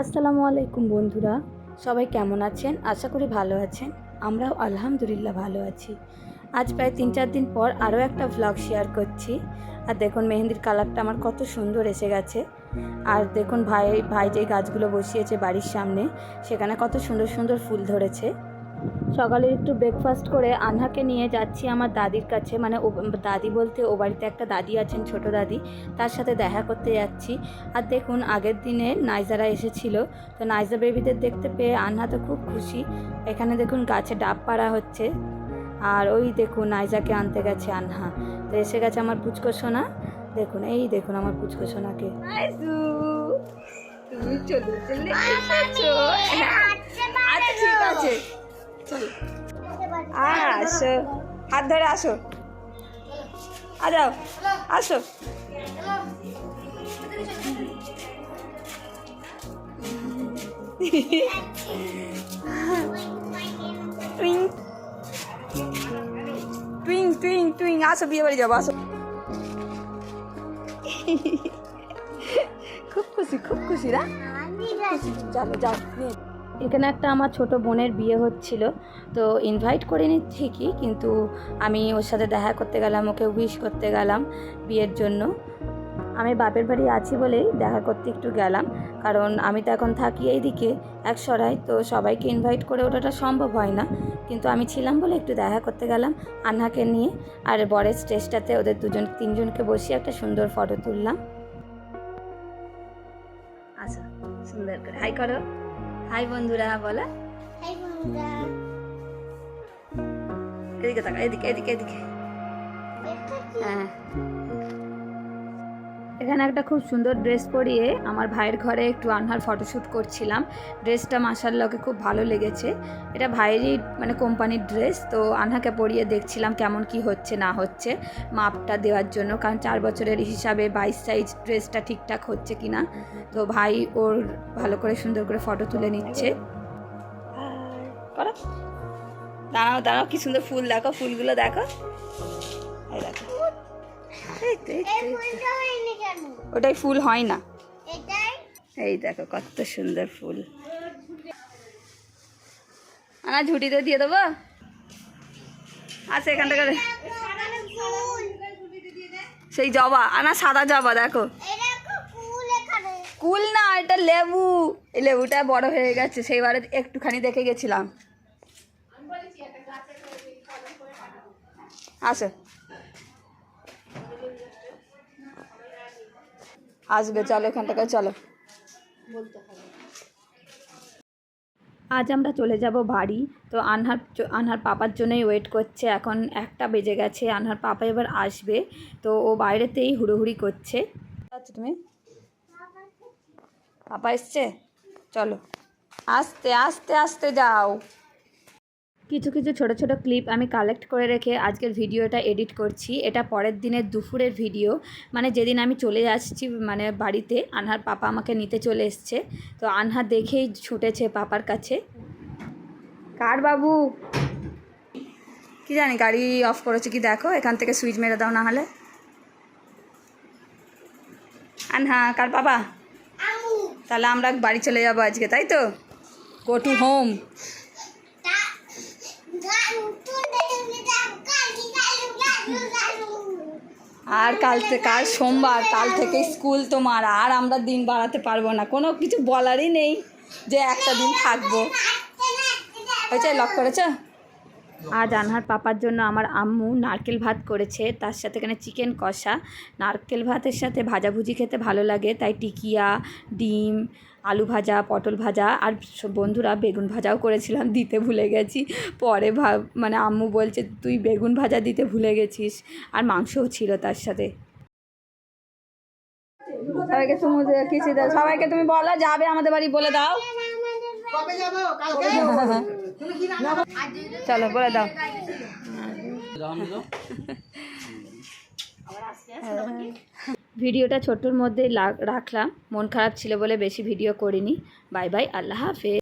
আসসালামু আলাইকুম বন্ধুরা। সবাই কেমন আছেন? আশা করি ভালো আছেন। আমরাও আলহামদুলিল্লাহ ভালো আছি। আজ প্রায় তিন চার দিন পর আরও একটা ভ্লগ শেয়ার করছি। আর দেখুন, মেহেন্দির কালারটা আমার কত সুন্দর এসে গেছে। আর দেখুন, ভাই ভাই যে গাছগুলো বসিয়েছে বাড়ির সামনে, সেখানে কত সুন্দর সুন্দর ফুল ধরেছে। সকালে একটু ব্রেকফাস্ট করে আনহাকে নিয়ে যাচ্ছি আমার দাদির কাছে। মানে ও দাদি বলতে ও বাড়িতে একটা দাদি আছেন ছোট দাদি। তার সাথে দেখা করতে যাচ্ছি। আর দেখুন আগের দিনে নাইজারা এসেছিল। তো নাইজা বেবিদের দেখতে পেয়ে আনহা তো খুব খুশি। এখানে দেখুন গাছে ডাব পাড়া হচ্ছে। আর ওই দেখুন নাইজাকে আনতে গেছে আনহা। তো এসে গেছে আমার পুচকো সোনা। দেখুন এই দেখুন আমার পুচকো সোনাকে। তুমি চলে চলে এসেছ। আচ্ছা ঠিক আছে। আসো। হাত ধরে আসো। আ যাও। আসো। টুইং। টুইং টুইং টুইং। আসো বিয়ে বাড়ি যাব আসো। খুব খুশি খুব খুশি না? চলো যাও নিয়ে। এখানে একটা আমার ছোট বোনের বিয়ে হচ্ছিল, তো ইনভাইট করিনি ঠিকই, কিন্তু আমি ওর সাথে দেখা করতে গেলাম, ওকে উইশ করতে গেলাম বিয়ের জন্য। আমি বাপের বাড়ি আছি বলেই দেখা করতে একটু গেলাম, কারণ আমি তো এখন থাকি এইদিকে এক সরাই, তো সবাইকে ইনভাইট করে ওঠাটা সম্ভব হয় না। কিন্তু আমি ছিলাম বলে একটু দেখা করতে গেলাম আন্নাকে নিয়ে, আর বরের স্টেজটাতে ওদের দুজন, তিনজনকে বসিয়ে একটা সুন্দর ফটো তুললাম। আচ্ছা সুন্দর করে। হাই করো। হাই বন্ধুরা বলো। এদিকে তাকা এদিকে এদিকে এদিকে। হ্যাঁ। এখানে একটা খুব সুন্দর ড্রেস পরিয়ে আমার ভাইয়ের ঘরে একটু আনহার ফটোশ্যুট করছিলাম। ড্রেসটা মাসাল্লাহকে খুব ভালো লেগেছে। এটা ভাইয়েরই মানে কোম্পানির ড্রেস তো আনহাকে পরিয়ে দেখছিলাম কেমন কি হচ্ছে, না হচ্ছে, মাপটা দেওয়ার জন্য, কারণ চার বছরের হিসাবে বাইশ সাইজ ড্রেসটা ঠিকঠাক হচ্ছে কি না তো ভাই ওর ভালো করে সুন্দর করে ফটো তুলে নিচ্ছে। দাঁড়াও দাঁড়াও, কি সুন্দর ফুল দেখো, ফুলগুলো দেখো। ওটাই ফুল হয় না। এই দেখো কত সুন্দর ফুল। আনা ঝুটিতে দিয়ে দেবো? আচ্ছা এখান থেকে সেই জবা আনা সাদা জবা দেখো। কুল না এটা লেবু। এই লেবুটা বড় হয়ে গেছে সেইবারে একটুখানি দেখে গেছিলাম। আসো আসবে, চলো এখান থেকে, চলো। আজ আমরা চলে যাব বাড়ি। তো আনহার আনহার পাপার জন্যই ওয়েট করছে। এখন একটা বেজে গেছে, আনহার পাপা এবার আসবে। তো ও বাইরেতেই হুড়োহুড়ি করছে। তুমি? পাপা এসছে? চলো। আস্তে আস্তে আস্তে যাও। কিছু কিছু ছোট ছোট ক্লিপ আমি কালেক্ট করে রেখে আজকের ভিডিওটা এডিট করছি। এটা পরের দিনের দুপুরের ভিডিও মানে যেদিন আমি চলে আসছি মানে বাড়িতে আনহার পাপা আমাকে নিতে চলে এসছে। তো আনহা দেখেই ছুটেছে পাপার কাছে। কার বাবু? কি জানি গাড়ি অফ করেছে কি দেখো এখান থেকে সুইচ মেরে দাও না হলে। আনহা কার বাবা তাহলে আমরা বাড়ি চলে যাব আজকে তাই তো? গো টু হোম আর কাল থেকে কাল সোমবার, কাল থেকে স্কুল তোমার, আর আমরা দিন বাড়াতে পারব না। কোনো কিছু বলারই নেই যে একটা দিন থাকব। ওইটাই লক করেছ? আজ আনহার পাপার জন্য আমার আম্মু নারকেল ভাত করেছে। তার সাথে এখানে চিকেন কষা। নারকেল ভাতের সাথে ভাজাভুজি খেতে ভালো লাগে তাই টিকিয়া ডিম আলু ভাজা পটল ভাজা আর সব বন্ধুরা বেগুন ভাজাও করেছিলাম দিতে ভুলে গেছি। পরে ভাব মানে আম্মু বলছে তুই বেগুন ভাজা দিতে ভুলে গেছিস। আর মাংসও ছিল তার সাথে। সবাইকে তুমি কিছু দাও সবাইকে তুমি বলো যাবে আমাদের বাড়ি বলে দাও। চলো, বলে দাও। ভিডিওটা ছোট্টর মধ্যে রাখলাম। মন খারাপ ছিল বলে বেশি ভিডিও করিনি। বাই বাই, আল্লাহ হাফেজ।